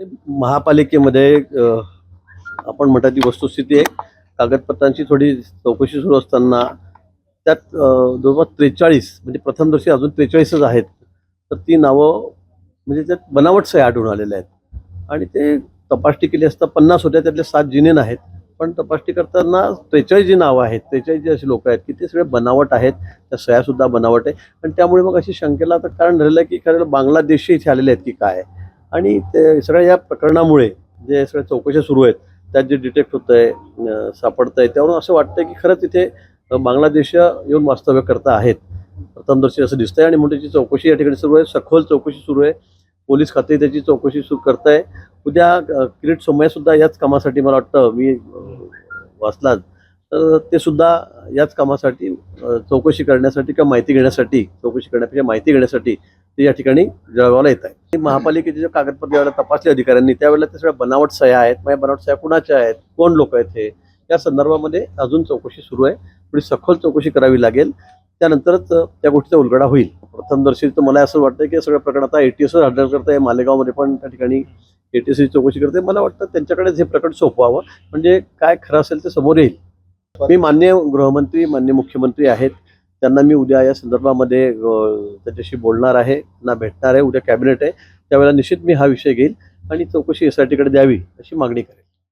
महापालिकेमध्ये आपण म्हणतात ती वस्तुस्थिती आहे. कागदपत्रांची थोडी चौकशी सुरू असताना त्यात जवळपास त्रेचाळीस म्हणजे प्रथम दिवशी अजून त्रेचाळीसच आहेत. तर ती नावं म्हणजे त्यात बनावट सह्या आढळून आलेल्या आहेत. आणि ते तपासणी केली असता पन्नास होत्या त्यातले सात जिनेन आहेत. पण तपासणी करताना त्रेचाळीस जी नावं आहेत त्रेचाळीस जे असे लोक आहेत की ते सगळे बनावट आहेत. त्या सह्यासुद्धा बनावट आहे. आणि त्यामुळे मग अशी शंकेला आता कारण झालेलं आहे की खरं बांगलादेशी इथे आलेले आहेत की काय? आणि ते सगळ्या या प्रकरणामुळे जे सगळ्या चौकशा सुरू आहेत त्यात जे डिटेक्ट होत आहे सापडत आहे त्यावरून असं वाटतं की खरंच तिथे बांगलादेश येऊन वास्तव्य करता आहेत. प्रथमदर्शी असं दिसतंय आणि म्हणून त्याची चौकशी या ठिकाणी सुरू आहे. सखोल चौकशी सुरू आहे. पोलीस खाते त्याची चौकशी सुरू करत आहे उद्या किरीट सोमय्या सुद्धा याच कामासाठी मला वाटतं मी वाचला तर ते सुद्धा याच कामासाठी चौकशी करण्यासाठी किंवा माहिती घेण्यासाठी चौकशी करण्यापेक्षा माहिती घेण्यासाठी ते या ठिकाणी जळगावला येत आहे महापालिकेचे जे कागदपत्र ज्यावेळेला तपासले अधिकाऱ्यांनी त्यावेळेला ते सगळ्या बनावट सह्या आहेत. मग या बनावट सह्या कुणाच्या आहेत? कोण लोक आहेत हे? या संदर्भामध्ये अजून चौकशी सुरू आहे. थोडी सखोल चौकशी करावी लागेल. त्यानंतरच त्या गोष्टीचा उलगडा होईल. प्रथमदर्शी तर मला असं वाटतं की सगळं प्रकरण आता एटीएस हजर करत आहे मालेगावमध्ये पण त्या ठिकाणी एटीएसची चौकशी करते मला वाटतं त्यांच्याकडेच हे प्रकरण सोपवावं. म्हणजे काय खरं असेल ते समोर येईल. मी मान्य गृहमंत्री मान्य मुख्यमंत्री आहेत. त्यांना मी उद्या या संदर्भामध्ये त्यांच्याशी बोलणार आहे त्यांना भेटणार आहे उद्या कॅबिनेट आहे त्यावेळेला निश्चित मी हा विषय घेईल आणि चौकशी एस आय टीकडे द्यावी अशी मागणी करेन.